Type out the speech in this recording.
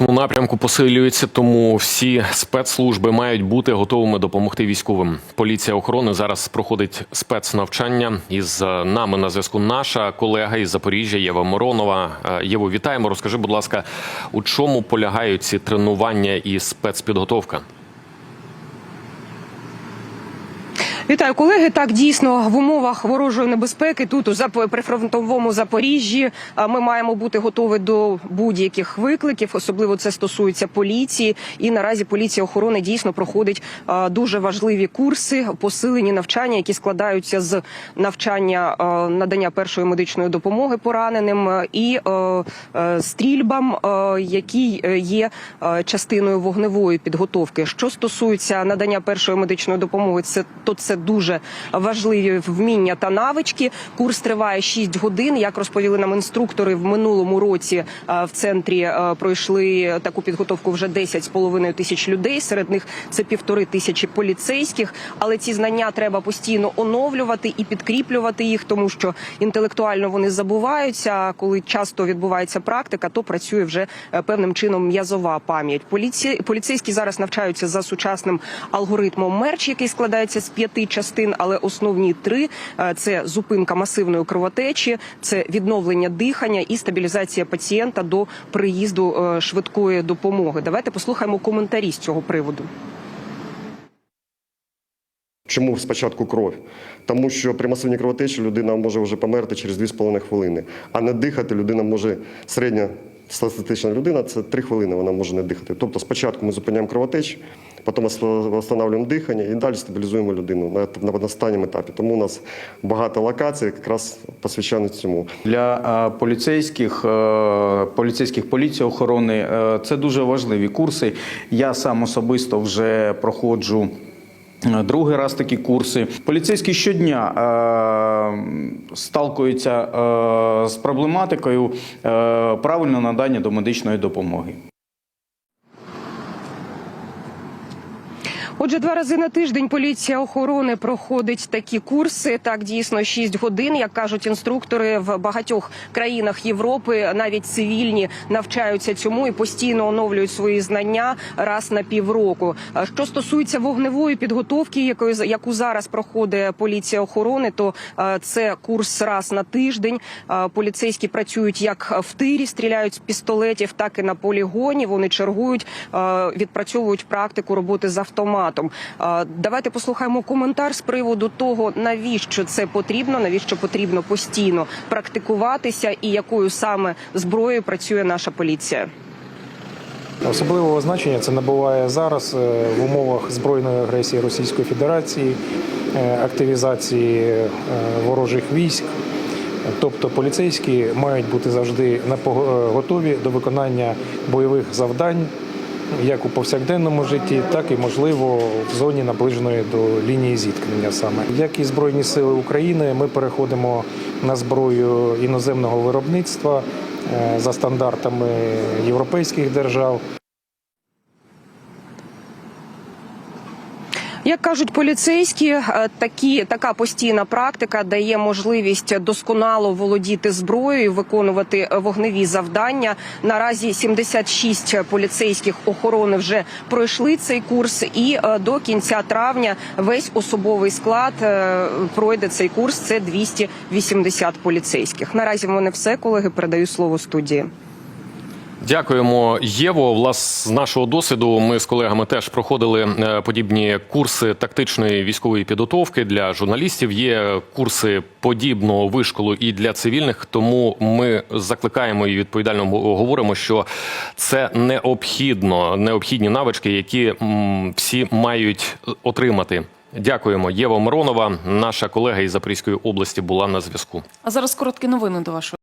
Напрямку посилюється, тому всі спецслужби мають бути готовими допомогти військовим. Поліція охорони зараз проходить спецнавчання. Із е, нами на зв'язку наша колега із Запоріжжя Єва Моронова. Єву, вітаємо. Розкажи, будь ласка, у чому полягають ці тренування і спецпідготовка? Вітаю, колеги. Так дійсно в умовах ворожої небезпеки тут у прифронтовому Запоріжжі ми маємо бути готові до будь-яких викликів. Особливо це стосується поліції. І наразі поліція охорони дійсно проходить дуже важливі курси, посилені навчання, які складаються з навчання надання першої медичної допомоги пораненим і стрільбам, які е, є частиною вогневої підготовки. Що стосується надання першої медичної допомоги, це то це дуже важливі вміння та навички. Курс триває 6 годин. Як розповіли нам інструктори в минулому році е, в центрі е, пройшли таку підготовку вже 10 з половиною тисяч людей. Серед них це півтори тисячі поліцейських. Але ці знання треба постійно оновлювати і підкріплювати їх, тому що інтелектуально вони забуваються. Коли часто відбувається практика, то працює вже е, певним чином м'язова пам'ять. Поліці... поліцейські зараз навчаються за сучасним алгоритмом мерч, який складається з п'яти частин, але основні три е, це зупинка масивної кровотечі, це відновлення дихання і стабілізація пацієнта до приїзду е, швидкої допомоги. Давайте послухаємо коментарі з цього приводу. Чому спочатку кров? Тому що при масивній кровотечі людина може вже померти через 2,5 хвилини, а не дихати людина може середня статистична людина це 3 хвилини вона може не дихати. Тобто спочатку ми зупиняємо кровотечу, потім встановлюємо дихання і далі стабілізуємо людину на, останньому етапі. Тому у нас багато локацій якраз посвящені цьому. Для поліцейських, е, поліцейських поліції охорони е, це дуже важливі курси. Я сам особисто вже проходжу. Другий раз такі курси. Поліцейські щодня е, сталкуються е, з проблематикою е, правильного надання до медичної допомоги. Отже, два рази на тиждень поліція охорони проходить такі курси. Так дійсно 6 годин, як кажуть інструктори в багатьох країнах Європи, навіть цивільні навчаються цьому і постійно оновлюють свої знання раз на півроку. Що стосується вогневої підготовки, якої яку зараз проходить поліція охорони, то це курс раз на тиждень. Поліцейські працюють як в тирі, стріляють з пістолетів, так і на полігоні. Вони чергують, відпрацьовують практику роботи з автоматом. Е, Давайте послухаємо коментар з приводу того, навіщо це потрібно, навіщо потрібно постійно практикуватися, і якою саме зброєю працює наша поліція. Особливого значення це набуває зараз е, в умовах збройної агресії Російської Федерації, е, активізації е, ворожих військ. Тобто поліцейські мають бути завжди готові до виконання бойових завдань, як у повсякденному житті, так і можливо в зоні наближеної до лінії зіткнення. Саме як і збройні сили України, ми переходимо на зброю іноземного виробництва е, за стандартами європейських держав. Як кажуть поліцейські, е, такі така постійна практика дає можливість досконало володіти зброєю, виконувати вогневі завдання. Наразі 76 поліцейських охорони вже пройшли цей курс, і е, до кінця травня весь особовий склад е, пройде цей курс. Це 280 поліцейських. Наразі в мене все колеги. Передаю слово студії. Дякуємо, Єво. Влас з нашого досвіду ми з колегами теж проходили е, подібні курси тактичної військової підготовки для журналістів. Є курси подібного вишколу і для цивільних. Тому ми закликаємо і відповідально говоримо, що це необхідно, необхідні навички, які всі мають отримати. Дякуємо. Єва Миронова, наша колега із Запорізької області, була на зв'язку. А зараз короткі новини до вашої.